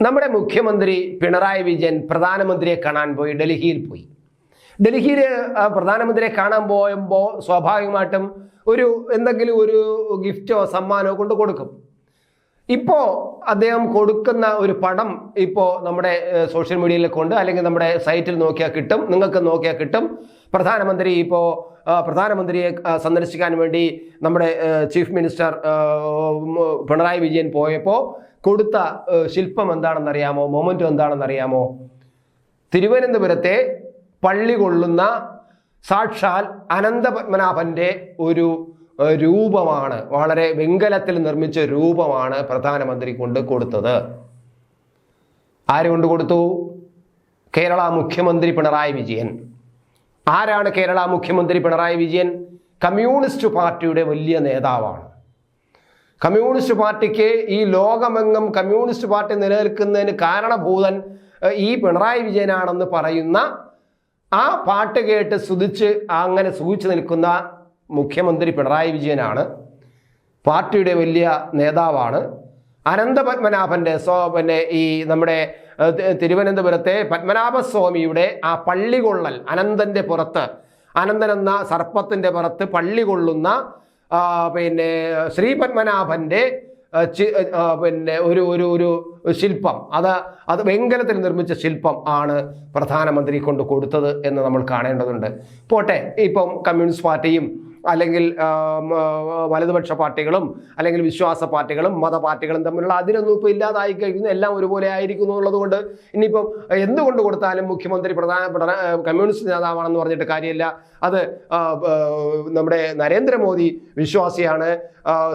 നമ്മുടെ മുഖ്യമന്ത്രി പിണറായി വിജയൻ പ്രധാനമന്ത്രിയെ കാണാൻ പോയി ഡൽഹിയിൽ പോയി. ഡൽഹിയിൽ പ്രധാനമന്ത്രിയെ കാണാൻ പോയുമ്പോൾ സ്വാഭാവികമായിട്ടും ഒരു എന്തെങ്കിലും ഒരു ഗിഫ്റ്റോ സമ്മാനമോ കൊണ്ട് കൊടുക്കും. ഇപ്പോൾ അദ്ദേഹം കൊടുക്കുന്ന ഒരു പടം ഇപ്പോൾ നമ്മുടെ സോഷ്യൽ മീഡിയയിൽ കൊണ്ട് അല്ലെങ്കിൽ നമ്മുടെ സൈറ്റിൽ നോക്കിയാൽ കിട്ടും നിങ്ങൾക്ക് നോക്കിയാൽ കിട്ടും. പ്രധാനമന്ത്രി ഇപ്പോൾ പ്രധാനമന്ത്രിയെ സന്ദർശിക്കാൻ വേണ്ടി നമ്മുടെ ചീഫ് മിനിസ്റ്റർ പിണറായി വിജയൻ പോയപ്പോൾ കൊടുത്ത ശില്പം എന്താണെന്നറിയാമോ? മൊമെന്റോ എന്താണെന്നറിയാമോ? തിരുവനന്തപുരത്തെ പള്ളി കൊള്ളുന്ന സാക്ഷാൽ അനന്തപത്മനാഭന്റെ ഒരു രൂപമാണ്. വളരെ വെങ്കലത്തിൽ നിർമ്മിച്ച രൂപമാണ് പ്രധാനമന്ത്രി കൊണ്ട് കൊടുത്തത്. ആര് കൊണ്ട് കൊടുത്തു? കേരള മുഖ്യമന്ത്രി പിണറായി വിജയൻ. ആരാണ് കേരള മുഖ്യമന്ത്രി പിണറായി വിജയൻ? കമ്മ്യൂണിസ്റ്റ് പാർട്ടിയുടെ വലിയ നേതാവാണ്. കമ്മ്യൂണിസ്റ്റ് പാർട്ടിക്ക് ഈ ലോകമെങ്ങും കമ്മ്യൂണിസ്റ്റ് പാർട്ടി നിലനിൽക്കുന്നതിന് കാരണഭൂതൻ ഈ പിണറായി വിജയനാണെന്ന് പറയുന്ന ആ പാട്ട് കേട്ട് സ്തുതിച്ച് അങ്ങനെ സൂചിച്ചു നിൽക്കുന്ന മുഖ്യമന്ത്രി പിണറായി വിജയനാണ്. പാർട്ടിയുടെ വലിയ നേതാവാണ്. അനന്തപത്മനാഭന്റെ സ്വ പിന്നെ ഈ നമ്മുടെ തിരുവനന്തപുരത്തെ പത്മനാഭസ്വാമിയുടെ ആ പള്ളി കൊള്ളൽ അനന്തന്റെ പുറത്ത് അനന്തൻ എന്ന സർപ്പത്തിന്റെ പുറത്ത് പള്ളി കൊള്ളുന്ന പിന്നെ ശ്രീ പത്മനാഭന്റെ ആ, പിന്നെ ഒരു ഒരു ഒരു ശില്പം. അത് അത് വെങ്കലത്തിൽ നിർമ്മിച്ച ശില്പം ആണ് പ്രധാനമന്ത്രി കൊണ്ട് കൊടുത്തത് എന്ന് നമ്മൾ കാണേണ്ടതുണ്ട്. പോട്ടെ ഇപ്പം കമ്മ്യൂണിസ്റ്റ് പാർട്ടിയും അല്ലെങ്കിൽ വലതുപക്ഷ പാർട്ടികളും അല്ലെങ്കിൽ വിശ്വാസ പാർട്ടികളും മത പാർട്ടികളും തമ്മിലുള്ള അതിനൊന്നും ഇപ്പോൾ ഇല്ലാതായി കഴിഞ്ഞു. എല്ലാം ഒരുപോലെ ആയിരിക്കുന്നു എന്നുള്ളതുകൊണ്ട് ഇനിയിപ്പം എന്തുകൊണ്ട് കൊടുത്താലും മുഖ്യമന്ത്രി പ്രധാന കമ്മ്യൂണിസ്റ്റ് നേതാവാണെന്ന് പറഞ്ഞിട്ട് കാര്യമില്ല. അത് നമ്മുടെ നരേന്ദ്രമോദി വിശ്വാസിയാണ്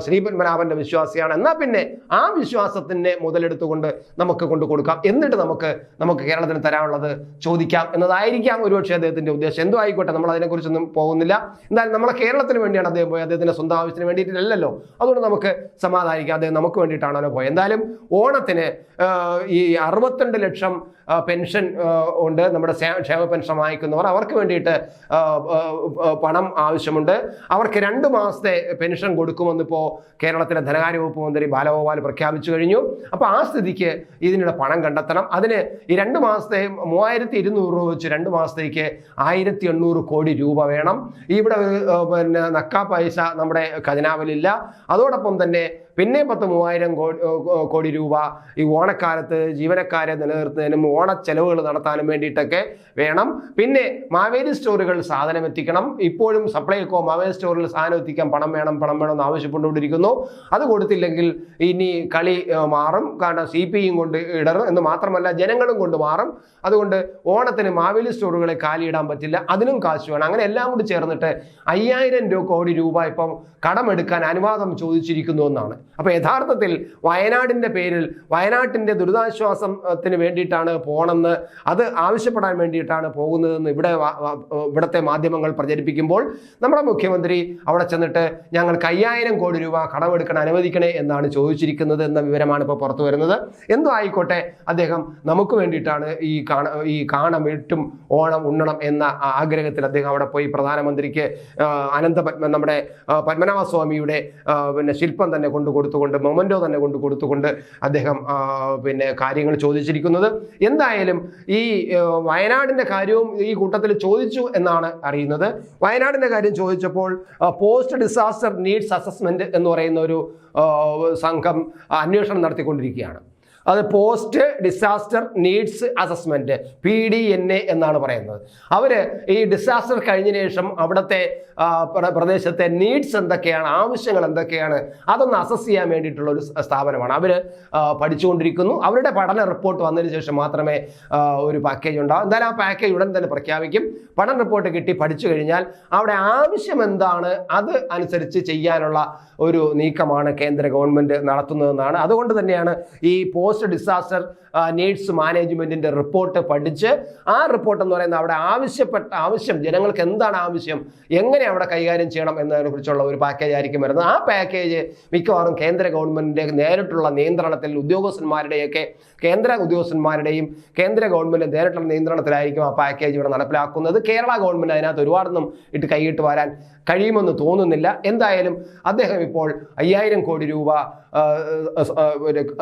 ശ്രീപത്മനാഭന്റെ വിശ്വാസിയാണ്. എന്നാൽ പിന്നെ ആ വിശ്വാസത്തിനെ മുതലെടുത്തുകൊണ്ട് നമുക്ക് കൊണ്ടു കൊടുക്കാം. എന്നിട്ട് നമുക്ക് നമുക്ക് കേരളത്തിന് തരാനുള്ളത് ചോദിക്കാം എന്നതായിരിക്കാം ഒരുപക്ഷെ അദ്ദേഹത്തിന്റെ ഉദ്ദേശം. എന്തോ ആയിക്കോട്ടെ നമ്മൾ അതിനെക്കുറിച്ചൊന്നും പോകുന്നില്ല. എന്തായാലും നമ്മളെ കേരളത്തിന് വേണ്ടിയാണ് അദ്ദേഹം പോയത്. അദ്ദേഹത്തിന്റെ സ്വന്തം ആവശ്യത്തിന് വേണ്ടിയിട്ടില്ലല്ലോ. അതുകൊണ്ട് നമുക്ക് സമാധാനിക്കാം. അദ്ദേഹം നമുക്ക് വേണ്ടിയിട്ടാണല്ലോ പോയത്. എന്തായാലും ഓണത്തിന് ഈ അറുപത്തിരണ്ട് ലക്ഷം പെൻഷൻ ഉണ്ട്. നമ്മുടെ ക്ഷേമ പെൻഷൻ വാങ്ങിക്കുന്നവർ അവർക്ക് വേണ്ടിയിട്ട് പണം ആവശ്യമുണ്ട്. അവർക്ക് രണ്ട് മാസത്തെ പെൻഷൻ കൊടുക്കുമെന്നിപ്പോൾ കേരളത്തിലെ ധനകാര്യ വകുപ്പ് മന്ത്രി ബാലഗോപാൽ പ്രഖ്യാപിച്ചു കഴിഞ്ഞു. അപ്പോൾ ആ സ്ഥിതിക്ക് ഇതിനുള്ള പണം കണ്ടെത്തണം. അതിന് ഈ രണ്ട് മാസത്തെ മൂവായിരത്തി ഇരുന്നൂറ് രൂപ വെച്ച് രണ്ട് മാസത്തേക്ക് ആയിരത്തി എണ്ണൂറ് കോടി രൂപ വേണം. ഇവിടെ പിന്നെ നക്കാ പൈസ നമ്മുടെ ഖജനാവിലില്ല. അതോടൊപ്പം തന്നെ പിന്നെ പത്ത് മൂവായിരം കോടി രൂപ ഈ ഓണക്കാലത്ത് ജീവനക്കാരെ നിലനിർത്തുന്നതിനും ഓണച്ചെലവുകൾ നടത്താനും വേണ്ടിയിട്ടൊക്കെ വേണം. പിന്നെ മാവേലി സ്റ്റോറുകൾ സാധനം എത്തിക്കണം. ഇപ്പോഴും സപ്ലൈകോ മാവേലി സ്റ്റോറിൽ സാധനം എത്തിക്കാൻ പണം വേണം പണം വേണം എന്ന് ആവശ്യപ്പെട്ടുകൊണ്ടിരിക്കുന്നു അത് കൊടുത്തില്ലെങ്കിൽ ഇനി കളി മാറും. കാരണം സി പി കൊണ്ട് ഇടറും എന്ന് മാത്രമല്ല ജനങ്ങളും കൊണ്ട് മാറും. അതുകൊണ്ട് ഓണത്തിന് മാവേലി സ്റ്റോറുകളെ കാലിയിടാൻ പറ്റില്ല. അതിനും കാശ് വേണം. അങ്ങനെ എല്ലാം കൂടി ചേർന്നിട്ട് അയ്യായിരം രൂപ കോടി രൂപ ഇപ്പം കടമെടുക്കാൻ അനുവാദം ചോദിച്ചിരിക്കുന്നു എന്നാണ്. അപ്പോൾ യഥാർത്ഥത്തിൽ വയനാടിന്റെ പേരിൽ വയനാട്ടിന്റെ ദുരിതാശ്വാസത്തിന് വേണ്ടിയിട്ടാണ് പോണെന്ന് അത് ആവശ്യപ്പെടാൻ വേണ്ടിയിട്ടാണ് പോകുന്നതെന്ന് ഇവിടെ ഇവിടുത്തെ മാധ്യമങ്ങൾ പ്രചരിപ്പിക്കുമ്പോൾ നമ്മുടെ മുഖ്യമന്ത്രി അവിടെ ചെന്നിട്ട് ഞങ്ങൾ അയ്യായിരം കോടി രൂപ കടമെടുക്കാൻ അനുവദിക്കണേ എന്നാണ് ചോദിച്ചിരിക്കുന്നത് എന്ന വിവരമാണ് ഇപ്പോൾ പുറത്തു വരുന്നത്. എന്തോ ആയിക്കോട്ടെ അദ്ദേഹം നമുക്ക് വേണ്ടിയിട്ടാണ് ഈ കാണ ഈ കാണം വീട്ടും ഓണം ഉണ്ണണം എന്ന ആഗ്രഹത്തിൽ അദ്ദേഹം അവിടെ പോയി. പ്രധാനമന്ത്രിക്ക് അനന്ത നമ്മുടെ പത്മനാഭ പത്മനാഭസ്വാമിയുടെ പിന്നെ ശില്പം തന്നെ കൊണ്ടു കൊടുത്തുകൊണ്ട് മൊമന്റോ തന്നെ കൊണ്ട് കൊടുത്തുകൊണ്ട് അദ്ദേഹം പിന്നെ കാര്യങ്ങൾ ചോദിച്ചിരിക്കുന്നത്. എന്തായാലും ഈ വയനാടിന്റെ കാര്യവും ഈ കൂട്ടത്തിൽ ചോദിച്ചു എന്നാണ് അറിയുന്നത്. വയനാടിന്റെ കാര്യം ചോദിച്ചപ്പോൾ പോസ്റ്റ് ഡിസാസ്റ്റർ നീഡ്സ് അസസ്മെന്റ് എന്ന് പറയുന്ന ഒരു സംഘം അന്വേഷണം നടത്തിക്കൊണ്ടിരിക്കുകയാണ്. അത് post disaster needs assessment P D N A എന്നാണ് പറയുന്നത്. അവർ ഈ ഡിസാസ്റ്റർ കഴിഞ്ഞ ശേഷം അവിടുത്തെ പ്രദേശത്തെ നീഡ്സ് എന്തൊക്കെയാണ് ആവശ്യങ്ങൾ എന്തൊക്കെയാണ് അതൊന്ന് അസസ് ചെയ്യാൻ വേണ്ടിയിട്ടുള്ള ഒരു സ്ഥാപനമാണ്. അവർ പഠിച്ചുകൊണ്ടിരിക്കുന്നു. അവരുടെ പഠന റിപ്പോർട്ട് വന്നതിന് ശേഷം മാത്രമേ ഒരു പാക്കേജ് ഉണ്ടാവും. എന്തായാലും ആ പാക്കേജ് ഉടൻ തന്നെ പ്രഖ്യാപിക്കും. പഠന റിപ്പോർട്ട് കിട്ടി പഠിച്ചു കഴിഞ്ഞാൽ അവിടെ ആവശ്യം എന്താണ് അത് അനുസരിച്ച് ചെയ്യാനുള്ള ഒരു നീക്കമാണ് കേന്ദ്ര ഗവൺമെന്റ് നടത്തുന്നതെന്നാണ്. അതുകൊണ്ട് തന്നെയാണ് ഈ പോസ്റ്റ് ഡിസാസ്റ്റർ നേഴ്സ് മാനേജ്മെന്റിന്റെ റിപ്പോർട്ട് പഠിച്ച് ആ റിപ്പോർട്ട് എന്ന് പറയുന്നത് അവിടെ ആവശ്യപ്പെട്ട ആവശ്യം ജനങ്ങൾക്ക് എന്താണ് ആവശ്യം എങ്ങനെ അവിടെ കൈകാര്യം ചെയ്യണം എന്നതിനെ കുറിച്ചുള്ള ഒരു പാക്കേജ് ആയിരിക്കും വരുന്നത്. ആ പാക്കേജ് മിക്കവാറും കേന്ദ്ര ഗവൺമെന്റിന്റെ നേരിട്ടുള്ള നിയന്ത്രണത്തിൽ ഉദ്യോഗസ്ഥന്മാരുടെയൊക്കെ കേന്ദ്ര ഉദ്യോഗസ്ഥന്മാരുടെയും കേന്ദ്ര ഗവൺമെന്റ് നേരിട്ടുള്ള നിയന്ത്രണത്തിലായിരിക്കും ആ പാക്കേജ് ഇവിടെ നടപ്പിലാക്കുന്നത്. കേരള ഗവൺമെന്റ് അതിനകത്ത് ഒരുപാടൊന്നും ഇട്ട് കൈയിട്ട് വരാൻ കഴിയുമെന്ന് തോന്നുന്നില്ല. എന്തായാലും അദ്ദേഹം ഇപ്പോൾ അയ്യായിരം കോടി രൂപ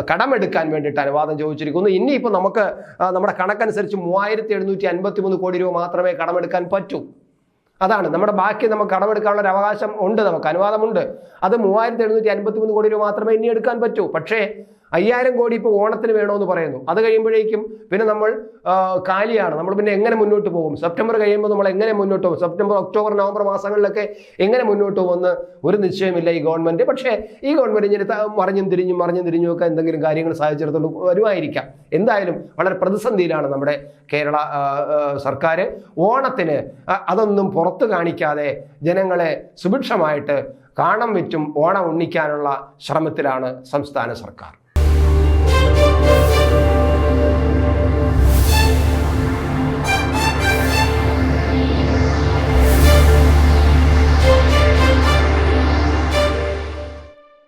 കടമെടുക്കാൻ വേണ്ടിയിട്ട് അനുവാദം ചോദിച്ചിരിക്കുന്നു. ഇനിയിപ്പോൾ നമുക്ക് നമ്മുടെ കണക്കനുസരിച്ച് മൂവായിരത്തി എഴുന്നൂറ്റി അൻപത്തി മൂന്ന് കോടി രൂപ മാത്രമേ കടമെടുക്കാൻ പറ്റൂ. അതാണ്. നമ്മുടെ ബാക്കി നമുക്ക് കടമെടുക്കാനുള്ള ഒരു അവകാശം ഉണ്ട് നമുക്ക്. അനുവാദമുണ്ട്. അത് മൂവായിരത്തി എഴുന്നൂറ്റി അൻപത്തി മൂന്ന് കോടി രൂപ മാത്രമേ ഇനി എടുക്കാൻ പറ്റൂ. പക്ഷേ അയ്യായിരം കോടി ഇപ്പോൾ ഓണത്തിന് വേണമെന്ന് പറയുന്നു. അത് കഴിയുമ്പോഴേക്കും പിന്നെ നമ്മൾ കാലിയാണ്. നമ്മൾ പിന്നെ എങ്ങനെ മുന്നോട്ട് പോകും? സെപ്റ്റംബർ കഴിയുമ്പോൾ നമ്മൾ എങ്ങനെ മുന്നോട്ട് പോകും? സെപ്റ്റംബർ ഒക്ടോബർ നവംബർ മാസങ്ങളിലൊക്കെ എങ്ങനെ മുന്നോട്ട് പോകുമെന്ന് ഒരു നിശ്ചയമില്ല ഈ ഗവൺമെന്റ്. പക്ഷേ ഈ ഗവൺമെന്റ് ഇങ്ങനെ മറിഞ്ഞും തിരിഞ്ഞും മറിഞ്ഞും തിരിഞ്ഞും ഒക്കെ എന്തെങ്കിലും കാര്യങ്ങൾ സാധിച്ചെടുത്തോണ്ട് വരുമായിരിക്കാം. എന്തായാലും വളരെ പ്രതിസന്ധിയിലാണ് നമ്മുടെ കേരള സർക്കാർ ഓണത്തിന് അതൊന്നും പുറത്തു കാണിക്കാതെ ജനങ്ങളെ സുഭിക്ഷമായിട്ട് കാണം വെച്ചും ഓണം ഉണ്ണിക്കാനുള്ള ശ്രമത്തിലാണ് സംസ്ഥാന സർക്കാർ.